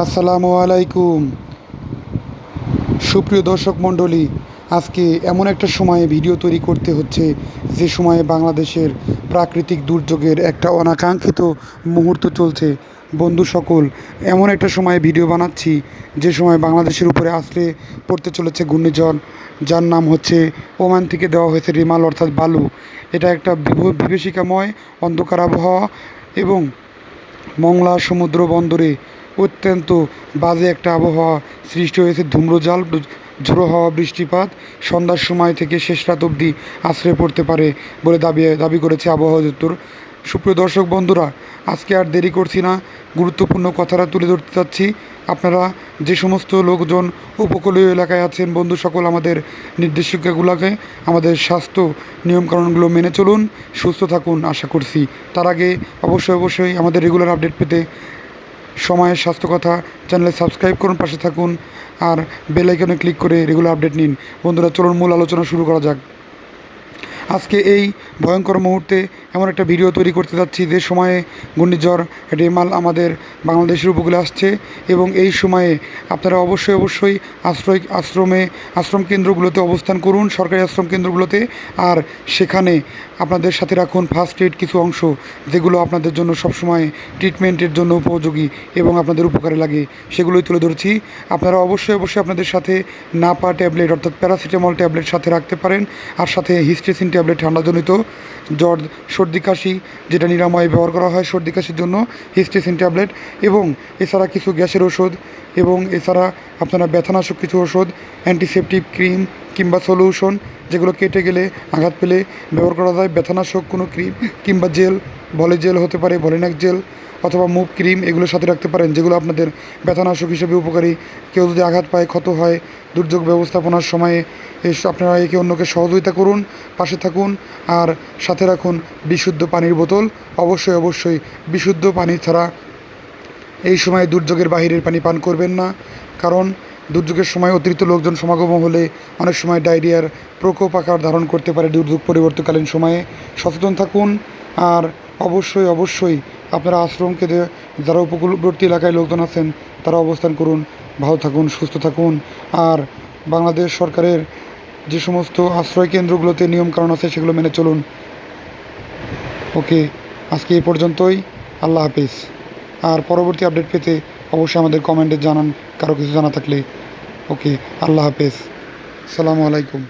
আসসালামু আলাইকুম। সুপ্রিয় দর্শক মণ্ডলী, আজকে এমন একটা সময়ে ভিডিও তৈরি করতে হচ্ছে, যে সময়ে বাংলাদেশের প্রাকৃতিক দুর্যোগের একটা অনাকাঙ্ক্ষিত মুহূর্ত চলছে। বন্ধু সকল, এমন একটা সময়ে ভিডিও বানাচ্ছি, যে সময় বাংলাদেশের উপরে আছড়ে পড়তে চলেছে ঘূর্ণিঝড়, যার নাম হচ্ছে ওমান থেকে দেওয়া হয়েছে রিমাল, অর্থাৎ বালু। এটা একটা বিভ- বিভীষিকাময় অন্ধকার আবহাওয়া এবং মংলা সমুদ্র বন্দরে অত্যন্ত বাজে একটা আবহাওয়া সৃষ্টি হয়েছে। ধুম্রজাল, ঝোড়ো হওয়া, বৃষ্টিপাত সন্ধ্যার সময় থেকে শেষ রাত অবধি আশ্রয় পড়তে পারে বলে দাবি দাবি করেছে আবহাওয়া দপ্তর। সুপ্রিয় দর্শক বন্ধুরা, আজকে আর দেরি করছি না। গুরুত্বপূর্ণ কথাটা তুলে ধরতে চাচ্ছি। আপনারা যে সমস্ত লোকজন উপকূলীয় এলাকায় আছেন, বন্ধু সকল আমাদের নির্দেশিকাগুলোকে আমাদের স্বাস্থ্য নিয়মকানুনগুলো মেনে চলুন, সুস্থ থাকুন, আশা করছি। তার আগে অবশ্যই অবশ্যই আমাদের রেগুলার আপডেট পেতে সময়ের স্বাস্থ্য কথা চ্যানেলে সাবস্ক্রাইব করুন, পাশে থাকুন, আর বেল আইকনে ক্লিক করে রেগুলার আপডেট নিন। বন্ধুরা, চলুন মূল আলোচনা শুরু করা যাক। আজকে এই ভয়ঙ্কর মুহূর্তে এমন একটা ভিডিও তৈরি করতে যাচ্ছি যে সময়ে ঘূর্ণিঝড়, রেমাল আমাদের বাংলাদেশের উপকূলে আসছে এবং এই সময়ে আপনারা অবশ্যই অবশ্যই আশ্রয়, আশ্রমে, আশ্রম কেন্দ্রগুলোতে অবস্থান করুন, সরকারি আশ্রম কেন্দ্রগুলোতে। আর সেখানে আপনাদের সাথে রাখুন ফার্স্ট এড কিছু অংশ যেগুলো আপনাদের জন্য সবসময় ট্রিটমেন্টের জন্য উপযোগী এবং আপনাদের উপকারে লাগে, সেগুলোই তুলে ধরছি। আপনারা অবশ্যই অবশ্যই আপনাদের সাথে নাপা ট্যাবলেট অর্থাৎ প্যারাসিটামল ট্যাবলেট সাথে রাখতে পারেন। আর সাথে হিস্ট্রেসিন ট্যাবলেট ঠান্ডাজনিত, জ্বর, সর্দি, কাশি, যেটা নিরাময় ব্যবহার করা হয় সর্দি, কাশির জন্য, হিস্টেসিন ট্যাবলেট এবং এছাড়া কিছু গ্যাসের ওষুধ এবং এছাড়া আপনারা ব্যথানাশক কিছু ওষুধ অ্যান্টিসেপটিক ক্রিম কিংবা সলিউশন যেগুলো কেটে গেলে, আঘাত পেলে ব্যবহার করা যায়। ব্যথানাশক কোনো ক্রিম কিংবা জেল ভলে জেল হতে পারে, ভলিনাক জেল অথবা মুভ ক্রিম এগুলো সাথে রাখতে পারেন, যেগুলো আপনাদের ব্যথানাশক হিসেবে উপকারী। কেউ যদি আঘাত পায়, ক্ষত হয়, দুর্যোগ ব্যবস্থাপনার সময়ে এস আপনারা একে অন্যকে সহযোগিতা করুন, পাশে থাকুন আর সাথে রাখুন বিশুদ্ধ পানির বোতল। অবশ্যই অবশ্যই বিশুদ্ধ পানি ছাড়া এই সময় দুর্যোগের বাহিরের পানি পান করবেন না। কারণ দুর্যোগের সময় অতিরিক্ত লোকজন সমাগম হলে অনেক সময় ডায়রিয়ার প্রকোপ আকার ধারণ করতে পারে দুর্যোগ পরিবর্তকালীন সময়ে। সচেতন থাকুন আর অবশ্যই অবশ্যই। আপনারা আশ্রমকে যারা উপকূলবর্তী এলাকায় লোকজন আছেন, তারা অবস্থান করুন, ভালো থাকুন, সুস্থ থাকুন। আর বাংলাদেশ সরকারের যে সমস্ত আশ্রয় কেন্দ্রগুলোতে নিয়মকানুন আছে, সেগুলো মেনে চলুন। ওকে, আজকে এই পর্যন্তই। আল্লাহ হাফিজ। আর পরবর্তী আপডেট পেতে অবশ্যই আমাদের কমেন্টে জানান, কারও কিছু জানা থাকলে। ওকে, আল্লাহ হাফেজ। সালামু আলাইকুম।